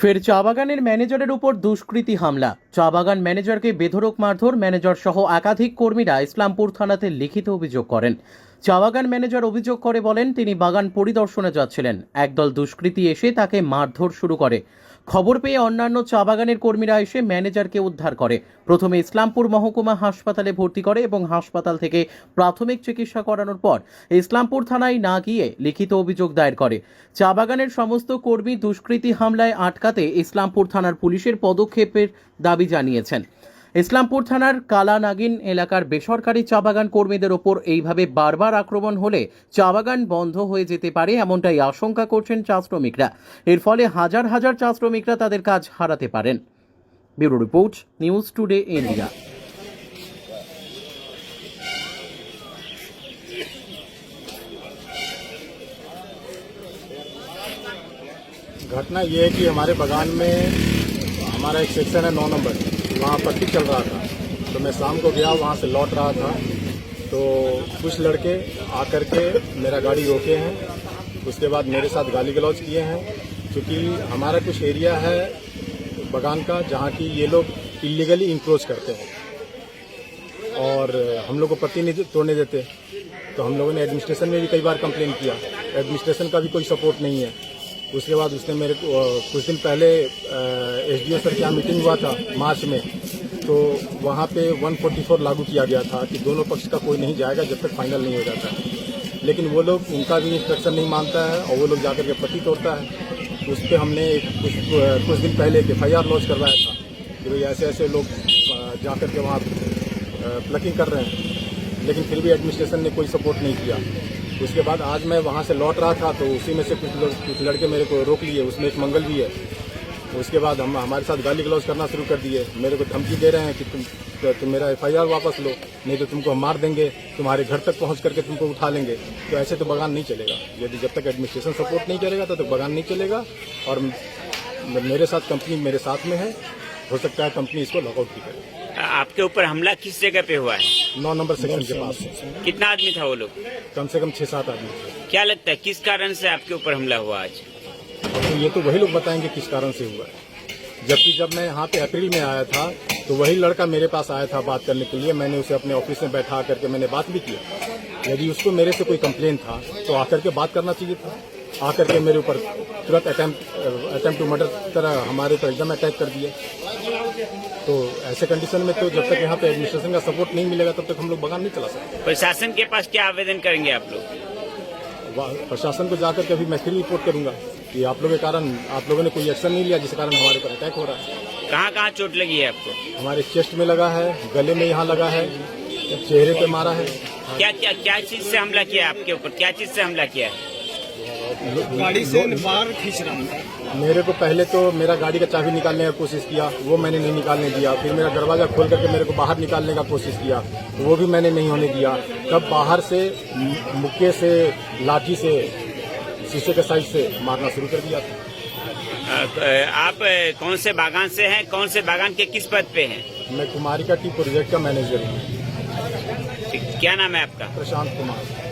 ফের চা বাগানের ম্যানেজারের উপর দুষ্কৃতী হামলা। চা বাগান ম্যানেজারকে বেধরক মারধর ম্যানেজার সহ একাধিক কর্মীরা ইসলামপুর থানাতে লিখিত অভিযোগ করেন। চা বাগান ম্যানেজার অভিযোগ করে বলেন, তিনি বাগান পরিদর্শনে যাচ্ছিলেন। একদল দুষ্কৃতী এসে তাকে মারধর শুরু করে। খবর পেয়ে অন্যান্য চা বাগানের কর্মীরা এসে ম্যানেজারকে উদ্ধার করে। প্রথমে ইসলামপুর মহকুমা হাসপাতালে ভর্তি করে এবং হাসপাতাল থেকে প্রাথমিক চিকিৎসা করানোর পর ইসলামপুর থানায় না গিয়ে লিখিত অভিযোগ দায়ের করে। চা বাগানের সমস্ত কর্মী দুষ্কৃতী হামলায় আটকাতে ইসলামপুর থানার পুলিশের পদক্ষেপের দাবি জানিয়েছেন। ইসলামপুর থানার কালানাগিন এলাকার বেসরকারি চা বাগান কর্মীদের ওপর এইভাবে বারবার আক্রমণ হলে চা বাগান বন্ধ হয়ে যেতে পারে এমনটাই আশঙ্কা করছেন চা শ্রমিকরা এর ফলে হাজার হাজার চা শ্রমিকরা তাদের কাজ হারাতে পারেন bureau report news today India घटना ये है कि हमारे बागान में हमारा एक सेक्शन है नौ नंबर वहाँ पट्टी चल रहा था। तो मैं शाम को गया, वहाँ से लौट रहा था। तो कुछ लड़के आकर के मेरा गाड़ी रोके हैं। उसके बाद मेरे साथ गाली गलौज किए हैं। क्योंकि हमारा कुछ एरिया है बागान का, जहाँ की ये लोग इलीगली इंक्रोच करते हैं। और हम लोग को पट्टी नहीं तोड़ने देते तो हम लोगों ने एडमिनिस्ट्रेशन में भी कई बार कंप्लेन किया। एडमिनिस्ट्रेशन का भी कोई सपोर्ट नहीं है। उसके बाद उसने मेरे को कुछ दिन पहले एस डी ओ सर के यहाँ मीटिंग हुआ था मार्च में। तो वहाँ पे 144 लागू किया गया था कि दोनों पक्ष का कोई नहीं जाएगा जब तक फाइनल नहीं हो जाता लेकिन वो लोग उनका भी इंस्ट्रक्शन नहीं मानता है और वो लोग जाकर के पति तोड़ता है। उस पर हमने एक कुछ, कुछ दिन पहले एक एफ़ आई आर लॉन्च करवाया था कि भाई ऐसे ऐसे लोग जाकर के वहाँ प्लकिंग कर रहे हैं। लेकिन फिर भी एडमिनिस्ट्रेशन ने कोई सपोर्ट नहीं किया। उसके बाद आज मैं वहाँ से लौट रहा था तो उसी में से कुछ लोग, कुछ लड़के मेरे को रोक लिए, उसमें एक मंगल भी है। उसके बाद हम, हमारे साथ गाली गलौज करना शुरू कर दिए। मेरे को धमकी दे रहे हैं कि तुम तो तुम मेरा एफआईआर वापस लो, नहीं तो तुमको हम मार देंगे, तुम्हारे घर तक पहुँच करके तुमको उठा लेंगे। तो ऐसे तो बगान नहीं चलेगा। यदि जब तक एडमिनिस्ट्रेशन सपोर्ट नहीं करेगा, तब तक बगान नहीं चलेगा। और मेरे साथ कंपनी मेरे साथ में है। हो सकता है कंपनी इसको लॉकआउट भी करे। आपके ऊपर हमला किस जगह पे हुआ है? नौ नंबर सेक्शन के पास। कितना आदमी था वो लोग? कम से कम छह सात आदमी थे। क्या लगता है किस कारण से आपके ऊपर हमला हुआ आज? तो ये तो वही लोग बताएँगे किस कारण से हुआ है। जबकि जब मैं यहाँ पे अप्रैल में आया था तो वही लड़का मेरे पास आया था बात करने के लिए। मैंने उसे अपने ऑफ़िस में बैठा करके मैंने बात भी किया। यदि उसको मेरे से कोई कंप्लेन था तो आकर के बात करना चाहिए था। आकर के मेरे ऊपर तुरंत अटेम्प्ट अटेम्प्ट टू मर्डर तरह हमारे ऊपर एकदम अटैक कर दिए तो ऐसे कंडीशन में तो जब तक यहाँ पे एडमिनिस्ट्रेशन का सपोर्ट नहीं मिलेगा तब तक हम लोग बगान नहीं चला सकते। प्रशासन के पास क्या आवेदन करेंगे आप लोग? प्रशासन को जाकर के अभी मैं फिर रिपोर्ट करूँगा कि आप लोगों के कारण आप लोगों ने कोई एक्शन नहीं लिया जिस कारण हमारे ऊपर अटैक हो रहा है। कहाँ कहाँ चोट लगी है आपको? हमारे चेस्ट में लगा है गले में यहाँ लगा है चेहरे पे मारा है। क्या क्या क्या चीज़ से हमला किया आपके ऊपर? क्या चीज़ से हमला किया है? गाड़ी से बाहर खींच रहा हूँ। मेरे को पहले तो मेरा गाड़ी का चाबी निकालने का कोशिश किया वो मैंने नहीं निकालने दिया। फिर मेरा दरवाज़ा खोल करके मेरे को बाहर निकालने का कोशिश किया वो भी मैंने नहीं होने दिया। तब बाहर से मुक्के से लाठी से शीशे के साइड से मारना शुरू कर दिया। था आप कौन से बागान से हैं? कौन से बागान के किस पद पे हैं? मैं कुमारी का टी प्रोजेक्ट का मैनेजर हूँ। क्या नाम है आपका? प्रशांत कुमार।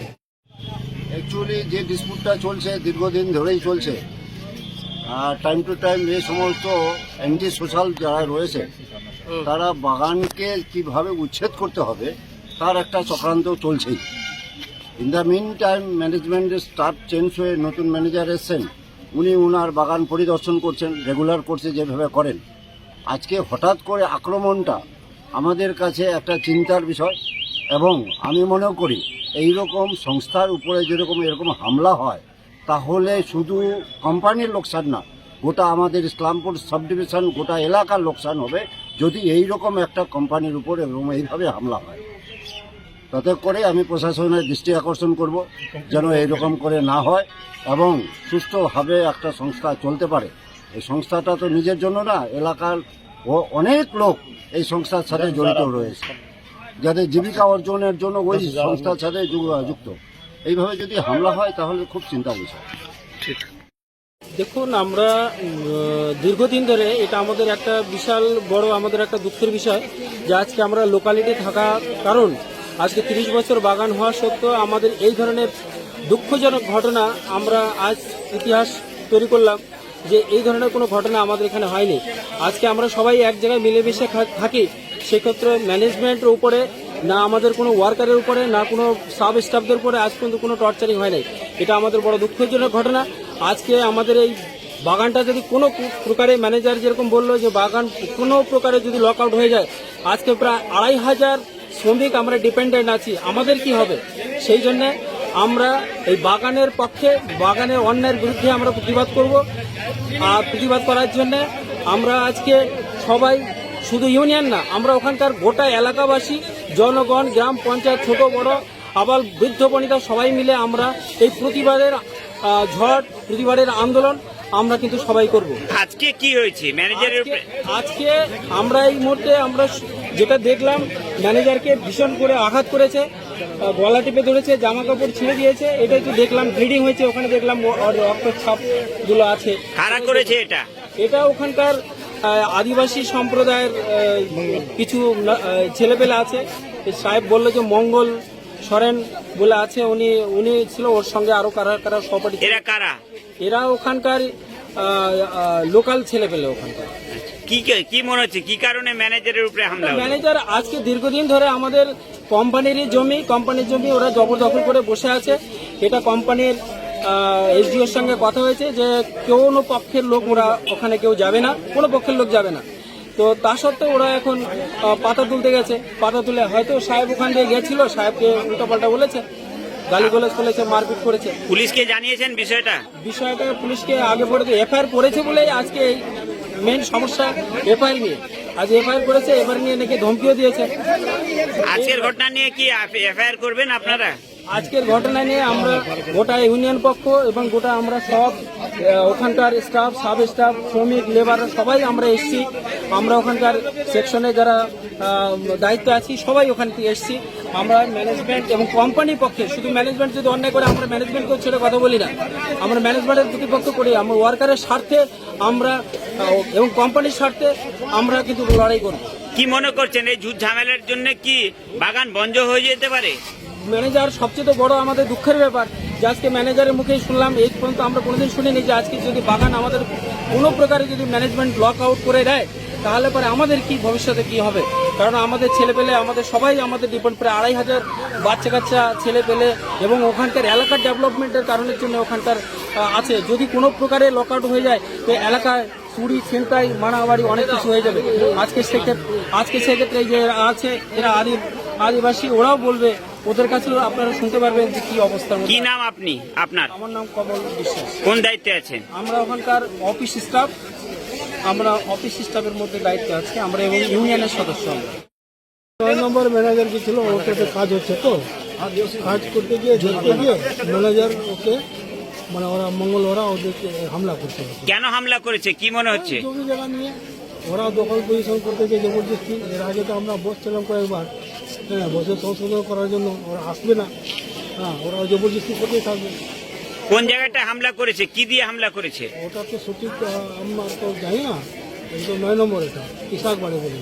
অ্যাকচুয়ালি যে ডিসপুটটা চলছে দীর্ঘদিন ধরেই চলছে আর টাইম টু টাইম এই সমস্ত অ্যান্টি সোশ্যাল যারা রয়েছে তারা বাগানকে কীভাবে উচ্ছেদ করতে হবে তার একটা চক্রান্ত চলছেই। ইন দ্য মিন টাইম ম্যানেজমেন্টের স্টাফ চেঞ্জ হয়ে নতুন ম্যানেজার এসছেন উনি উনার বাগান পরিদর্শন করছেন রেগুলার করছে যেভাবে করেন। আজকে হঠাৎ করে আক্রমণটা আমাদের কাছে একটা চিন্তার বিষয় এবং আমি মনে করি এই রকম সংস্থার উপরে যেরকম এরকম হামলা হয়, তাহলে শুধু কোম্পানির লোকসান না, গোটা আমাদের ইসলামপুর সাব ডিভিশন গোটা এলাকার লোকসান হবে যদি এই রকম একটা কোম্পানির উপর এবং এইভাবে হামলা হয়। তাতে করে আমি প্রশাসনের দৃষ্টি আকর্ষণ করব, যেন এইরকম করে না হয় এবং সুস্থভাবে একটা সংস্থা চলতে পারে। এই সংস্থাটা তো নিজের জন্য না, এলাকার ও অনেক লোক এই সংস্থার সাথে জড়িত রয়েছে। যাদের জীবিকা অর্জনের জন্য ওই সংস্থার সাথে যুক্ত। এইভাবে যদি হামলা হয় তাহলে খুব চিন্তার বিষয়। দেখুন আমরা দীর্ঘদিন ধরে এটা আমাদের একটা বিশাল বড় আমাদের একটা দুঃখের বিষয় যে আজকে আমরা লোকালিটি থাকা কারণ আজকে তিরিশ বছর বাগান হওয়া সত্ত্বেও আমাদের এই ধরনের দুঃখজনক ঘটনা আমরা আজ ইতিহাস তৈরি করলাম। যে এই ধরনের কোনো ঘটনা আমাদের এখানে হয়নি। আজকে আমরা সবাই এক জায়গায় মিলেমিশে থাকি, সেক্ষেত্রে ম্যানেজমেন্টের উপরে, না আমাদের কোনো ওয়ার্কারের উপরে, না কোনো সাব স্টাফদের উপরে আজ পর্যন্ত কোনো টর্চারিং হয় নাই। এটা আমাদের বড় দুঃখজনক ঘটনা। আজকে আমাদের এই বাগানটা যদি কোনো প্রকারে ম্যানেজার যেরকম বলল যে বাগান কোনো প্রকারে যদি লক আউট হয়ে যায়, আজকে প্রায় আড়াই হাজার শ্রমিক আমরা ডিপেন্ডেন্ট আছি। আমাদের কি হবে? সেই জন্যে আমরা এই বাগানের পক্ষে, বাগানের অন্যায়ের বিরুদ্ধে আমরা প্রতিবাদ করব। আর প্রতিবাদ করার জন্য আমরা আজকে সবাই শুধু ইউনিয়ন না আমরা ওখানকার গোটা এলাকাবাসী জনগণ গ্রাম পঞ্চায়েত ছোট বড় আবার বৃদ্ধ বনিতা সবাই মিলে আমরা এই প্রতিবাদের ঝড় প্রতিবাদের আন্দোলন আমরা কিন্তু সবাই করব। আজকে কি হয়েছে? ম্যানেজারের আজকে- আমরা এই মুহূর্তে আমরা যেটা দেখলাম ম্যানেজারকে ভীষণ করে আঘাত করেছে। গলা টিপে ধরেছে জামা কাপড় ছিঁড়ে দিয়েছে এটা একটু দেখলাম ব্লিডিং হয়েছে ওখানে দেখলাম রক্তের ছাপগুলো আছে। কারা করেছে এটা? এটা ওখানকার আদিবাসী সম্প্রদায়ের কিছু ছেলেপেলে আছে। সাহেব বলল যে মঙ্গল সরেন বলে আছে উনি উনি ছিল ওর সঙ্গে আরও কারা কারা সহপাঠী এরা কারা? এরা ওখানকার লোকাল ছেলেপেলে ওখানকার। কি কি মনে হচ্ছে? কি কারণে ম্যানেজারের উপরে হামলা ম্যানেজার আজকে দীর্ঘদিন ধরে আমাদের কোম্পানিরই জমি কোম্পানির জমি ওরা জবরদখল করে বসে আছে। এটা কোম্পানির এসডিওর সঙ্গে কথা হয়েছে যে কোনো পক্ষের লোক ওরা ওখানে কেউ যাবে না কোনো পক্ষের লোক যাবে না। তো তা সত্ত্বেও ওরা এখন পাতা তুলতে গেছে। পাতা তুলে হয়তো সাহেব ওখান দিয়ে গেছিল সাহেবকে উল্টোপাল্টা বলেছে গালিগালাজ করেছে মারপিট করেছে। পুলিশকে জানিয়েছেন বিষয়টা? বিষয়টা পুলিশকে আগে পড়ে এফআইআর করেছে বলেই আজকে এই মেন সমস্যা এফআইআর নিয়ে। আজ এফআইআর করেছে এফআইআর নিয়ে নাকি ধমকিও দিয়েছে। আজকের ঘটনা নিয়ে কি এফআইআর করবেন আপনারা? আজকের ঘটনা নিয়ে আমরা গোটা ইউনিয়ন পক্ষ এবং গোটা আমরা সব ওখানকার স্টাফ সাব স্টাফ শ্রমিক লেবার সবাই আমরা এসেছি। আমরা ওখানকার সেকশনে যারা দায়িত্ব আছি, সবাই ওখান থেকে এসেছি। আমরা ম্যানেজমেন্ট এবং কোম্পানির পক্ষে, শুধু ম্যানেজমেন্ট যদি অন্যায় করে, আমরা ম্যানেজমেন্টকেও ছেড়ে কথা বলি না। আমরা ম্যানেজমেন্টের প্রতিপক্ষ করি, আমরা ওয়ার্কারের স্বার্থে আমরা এবং কোম্পানির স্বার্থে আমরা কিন্তু লড়াই করি কি মনে করছেন এই ঝুট ঝামেলার জন্য কি বাগান বন্ধ হয়ে যেতে পারে? ম্যানেজার সবচেয়ে বড় আমাদের দুঃখের ব্যাপার যে আজকে ম্যানেজারের মুখেই শুনলাম, এই পর্যন্ত আমরা কোনোদিন শুনিনি যে আজকে যদি বাগান আমাদের কোনো প্রকারে যদি ম্যানেজমেন্ট লক আউট করে দেয়, তাহলে পরে আমাদের কি ভবিষ্যতে কি হবে? কারণ আমাদের ছেলে পেলে, আমাদের সবাই আমাদের ডিপেন্ড প্রায় আড়াই হাজার বাচ্চা কাচ্চা ছেলে পেলে এবং ওখানকার এলাকার ডেভেলপমেন্টের কারণের জন্য ওখানকার আছে। যদি কোনো প্রকারে লক আউট হয়ে যায়, তো এলাকায় চুরি, ছিনতাই, মারামারি অনেক কিছু হয়ে যাবে। আজকে সেক্ষেত্রে আজকে সেক্ষেত্রে যে আছে, এরা আদি, আদিবাসী, ওরাও বলবে ওদের কাছেও আপনারা শুনতে পারবেন যে কি অবস্থা কি নাম আপনি? আপনার? আমার নাম কমল বিশ্বাস। কোন দায়িত্বে আছেন? আমরা ওখানকার অফিস স্টাফ। আমরা অফিস স্টাফের মধ্যে দায়িত্ব আছি। আমরা এবং ইউনিয়নের সদস্য আমরা। নয় নম্বর ম্যানেজার কি ছিল ওটাতে কাজ হচ্ছে তো। কাজ করতে গিয়ে দেখতে গিয়ে ম্যানেজার ওকে মানে ওরা মঙ্গল ওরা ওদেরকে হামলা হবে কেন হামলা করেছে? কি মনে হচ্ছে? জমি জায়গা নিয়ে ওরা দখল পজিশন করতে গিয়ে জবরদস্তি। এর আগে তো আমরা বসছিলাম কয়েকবার। হ্যাঁ বসে সংশোধন করার জন্য ওরা আসবে না। হ্যাঁ ওরা জবরদস্তি করতেই থাকবে। কোন জায়গাটা হামলা করেছে? কি দিয়ে হামলা করেছে? ওটা তো সঠিক আমরা তো জানি না। এই তো নয় নম্বর এটা ইসাক বাড়ি বলে।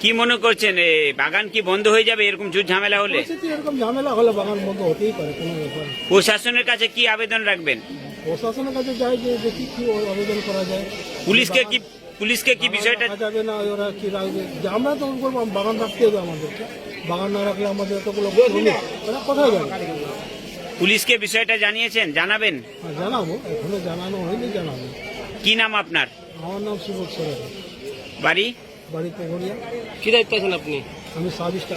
কি মনে করছেন বাগান কি বন্ধ হয়ে যাবে? এরকম ঝুট ঝামেলা হলে? এরকম ঝামেলা হলে বাগান বন্ধ হতেই পারে কোনো ব্যাপার প্রশাসনের কাছে কি আবেদন রাখবেন? প্রশাসনের কাছে যাই যে দেখি কি আবেদন করা যায়। পুলিশকে কি পুলিশকে কি বিষয়টা যাবে না ওরা কি রাখবে আমরা তো করব বাগান রাখতে হবে আমাদেরকে। বাগান না রাখলে আমাদের এতগুলো শ্রমিক ওরা কোথায় যাবে? পুলিশকে বিষয়টা জানিয়েছেন জানাবেন? হ্যাঁ, জানাব। এখনও জানানো হয়নি জানাব। কি নাম আপনার? আমার নাম সুবোধ সরেন বাড়ি? বাড়িতে গড়িয়া কি দায়িত্ব আছেন আপনি? আমি সার্ভিসটা